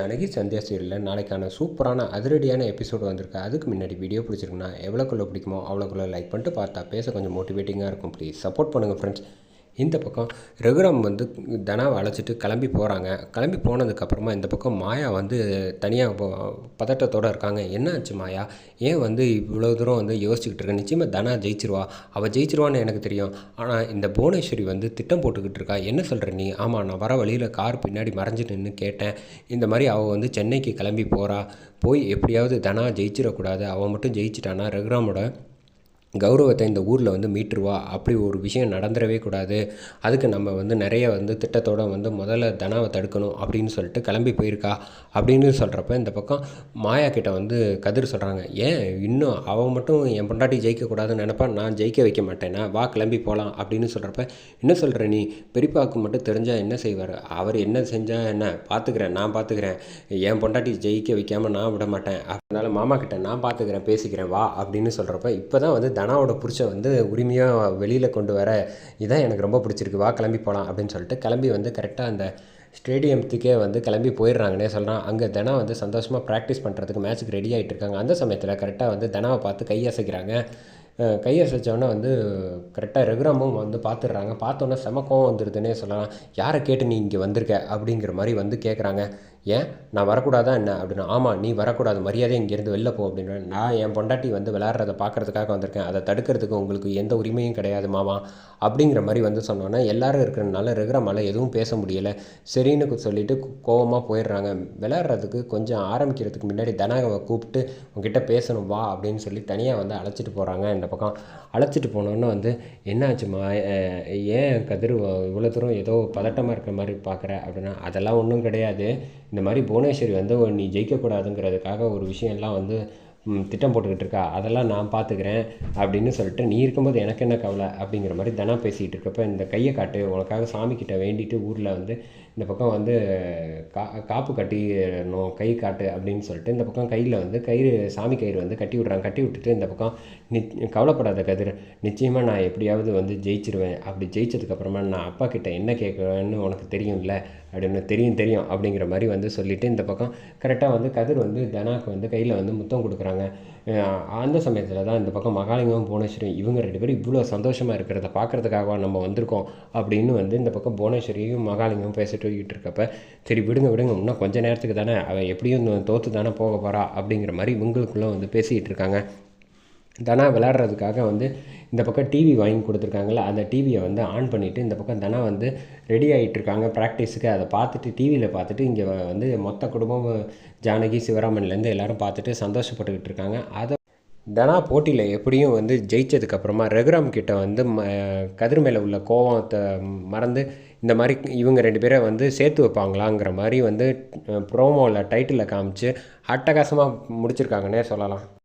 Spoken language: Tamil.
அழகி சந்தியா சீரியலில் நாளைக்கான சூப்பரான அதிரடியான எபிசோடு வந்திருக்கு. அதுக்கு முன்னாடி வீடியோ பிடிச்சிருக்குன்னா எவ்வளோக்குள்ளே பிடிக்குமோ அவ்வளோக்குள்ளே லைக் பண்ணிட்டு பார்த்தா பேச கொஞ்சம் மோட்டிவேட்டிங்காக இருக்கும். ப்ளீஸ் சப்போர்ட் பண்ணுங்கள் ஃப்ரெண்ட்ஸ் இந்த பக்கம் ரகுராம் வந்து தனாவை அழைச்சிட்டு கிளம்பி போகிறாங்க கிளம்பி போனதுக்கப்புறமா இந்த பக்கம் மாயா வந்து தனியாக பதட்டத்தோடு இருக்காங்க. என்ன ஆச்சு மாயா? ஏன் வந்து இவ்வளோ தூரம் வந்து யோசிச்சுக்கிட்டு இருக்க? நிச்சயமாக தனா ஜெயிச்சிருவா. அவள் ஜெயிச்சிருவான்னு எனக்கு தெரியும். ஆனால் இந்த புவனேஸ்வரி வந்து திட்டம் போட்டுக்கிட்டு இருக்கா. என்ன சொல்கிற நீ? ஆமாம் நான் வர வழியில் கார் பின்னாடி மறைஞ்சு நின்று கேட்டேன். இந்த மாதிரி அவள் வந்து சென்னைக்கு கிளம்பி போகிறா போய் எப்படியாவது தனா ஜெயிச்சிடக்கூடாது. அவள் மட்டும் ஜெயிச்சிட்டானா? ரகுராமோட கௌரவத்தை இந்த ஊரில் வந்து மீட்டுருவா. அப்படி ஒரு விஷயம் நடந்துடவே கூடாது. அதுக்கு நம்ம வந்து நிறைய வந்து திட்டத்தோடு வந்து முதல்ல தனாவை தடுக்கணும் அப்படின்னு சொல்லிட்டு கிளம்பி போயிருக்கா. அப்படின்னு சொல்கிறப்ப இந்த பக்கம் மாயா கிட்ட வந்து கதிர் சொல்கிறாங்க ஏன் இன்னும் அவன் மட்டும் என் பொண்டாட்டி ஜெயிக்கக்கூடாதுன்னு நினப்பா? நான் ஜெயிக்க வைக்க மாட்டேனா? வா கிளம்பி போகலாம் அப்படின்னு சொல்கிறப்ப என்ன சொல்கிற நீ? பெரியப்பாவுக்கு மட்டும் தெரிஞ்சால் என்ன செய்வார்? அவர் என்ன செஞ்சால் என்ன? பார்த்துக்கிறேன் நான் பார்த்துக்கிறேன் என் பொண்டாட்டி ஜெயிக்க வைக்காமல் நான் விட மாட்டேன். அதனால் மாமா கிட்ட நான் பார்த்துக்கிறேன் பேசிக்கிறேன் வா. அப்படின்னு சொல்கிறப்ப இப்போ தான் வந்து தனாவோட புருஷன் வந்து உரிமையாக வெளியில் கொண்டு வர இதான் எனக்கு ரொம்ப பிடிச்சிருக்கு. வா கிளம்பி போகலாம் அப்படின்னு சொல்லிட்டு கிளம்பி வந்து கரெக்டாக அந்த ஸ்டேடியத்துக்கே வந்து கிளம்பி போயிடுறாங்கன்னே சொல்கிறான் அங்கே தனா வந்து சந்தோஷமாக ப்ராக்டிஸ் பண்ணுறதுக்கு மேட்ச்சுக்கு ரெடி ஆகிட்டு இருக்காங்க. அந்த சமயத்தில் கரெக்டாக வந்து தனாவை பார்த்து கையசைக்கிறாங்க கையசைச்சோன்னே வந்து கரெக்டாக ரகுராமும் வந்து பார்த்துடுறாங்க பார்த்தோன்னே செம கோவம் வந்துடுதுன்னே சொல்லலாம். யாரை கேட்டு நீ இங்கே வந்திருக்க? அப்படிங்கிற மாதிரி வந்து கேட்குறாங்க ஏன்? நான் வரக்கூடாதா என்ன? அப்படின்னா. ஆமாம் நீ வரக்கூடாது. மரியாதை இங்கேருந்து வெளில போ. அப்படின்னு. நான் என் பொண்டாட்டி வந்து விளாட்றத பார்க்குறதுக்காக வந்திருக்கேன். அதை தடுக்கிறதுக்கு உங்களுக்கு எந்த உரிமையும் கிடையாது மாமா. அப்படிங்கிற மாதிரி வந்து சொன்னோன்னே எல்லோரும் இருக்கிறனால ரகுராமால் எதுவும் பேச முடியலை. சரின்னு சொல்லிட்டு கோவமாக போயிடுறாங்க. விளாட்றதுக்கு கொஞ்சம் ஆரம்பிக்கிறதுக்கு முன்னாடி தனாகவை கூப்பிட்டு உங்ககிட்ட பேசணும் வா அப்படின்னு சொல்லி தனியாக வந்து அழைச்சிட்டு போகிறாங்க இந்த பக்கம் அழைச்சிட்டு போனோன்னே வந்து என்னாச்சுமா ஏன் கதிர் இவ்வளோ தூரம் ஏதோ பதட்டமாக இருக்கிற மாதிரி பார்க்குற? அப்படின்னா அதெல்லாம் ஒன்றும் கிடையாது. இந்த மாதிரி புவனேஸ்வரி வந்து நீ ஜெயிக்கக்கூடாதுங்கிறதுக்காக ஒரு விஷயம்லாம் வந்து திட்டம் போட்டுக்கிட்டு இருக்கா? அதெல்லாம் நான் பார்த்துக்கிறேன் அப்படின்னு சொல்லிட்டு நீ இருக்கும்போது எனக்கு என்ன கவலை அப்படிங்கிற மாதிரி தனா பேசிகிட்டு இருக்கப்ப இந்த கையை காட்டு உனக்காக சாமிக்கிட்ட வேண்டிட்டு ஊரில் வந்து இந்த பக்கம் வந்து கா காப்பு கட்டிடணும் கை காட்டு அப்படின்னு சொல்லிட்டு இந்த பக்கம் கையில் வந்து கயிறு சாமி கயிறு வந்து கட்டி விட்றாங்க. கட்டி விட்டுட்டு இந்த பக்கம் நி கவலைப்படாத கதிர் நிச்சயமாக நான் எப்படியாவது வந்து ஜெயிச்சிருவேன். அப்படி ஜெயிச்சதுக்கப்புறமா நான் அப்பா கிட்ட என்ன கேட்குறேன்னு உனக்கு தெரியும்ல அப்படின்னு தெரியும் தெரியும் அப்படிங்கிற மாதிரி வந்து சொல்லிவிட்டு இந்த பக்கம் கரெக்டாக வந்து கதிர் வந்து தனாக்கு வந்து கையில் வந்து முத்தம் பண்ணுறாங்க அந்த சமயத்தில் தான் இந்த பக்கம் மகாலிங்கம் புவனேஸ்வரி இவங்க ரெண்டு பேரும் இவ்வளோ சந்தோஷமாக இருக்கிறத பார்க்குறதுக்காக நம்ம வந்திருக்கோம் அப்படின்னு வந்து இந்த பக்கம் புவனேஸ்வரியும் மகாலிங்கமும் பேசிட்டு போய்கிட்டு இருக்கப்ப சரி விடுங்க விடுங்க இன்னும் கொஞ்சம் நேரத்துக்கு தானே அவள் எப்படியும் தோற்று தானே போக போகிறா அப்படிங்கிற மாதிரி இவங்களுக்குள்ளே வந்து பேசிகிட்டு இருக்காங்க. தனா விளாட்றதுக்காக வந்து இந்த பக்கம் டிவி வாங்கி கொடுத்துருக்காங்கள அந்த டிவியை வந்து ஆன் பண்ணிவிட்டு இந்த பக்கம் தனா வந்து ரெடி ஆகிட்டு இருக்காங்க ப்ராக்டிஸுக்கு அதை பார்த்துட்டு டிவியில் பார்த்துட்டு இங்கே வந்து மொத்த குடும்பம் ஜானகி சிவராமன்லேருந்து எல்லோரும் பார்த்துட்டு சந்தோஷப்பட்டுக்கிட்டு இருக்காங்க. அதை தனா போட்டியில் எப்படியும் வந்து ஜெயிச்சதுக்கப்புறமா ரகுராம் கிட்ட வந்து ம கதிர் மேலே உள்ள கோவத்தை மறந்து இந்த மாதிரி இவங்க ரெண்டு பேரை வந்து சேர்த்து வைப்பாங்களாங்கிற மாதிரி வந்து ப்ரோமோவில் டைட்டிலில் காமிச்சு அட்டகாசமாக முடிச்சிருக்காங்கன்னே சொல்லலாம்.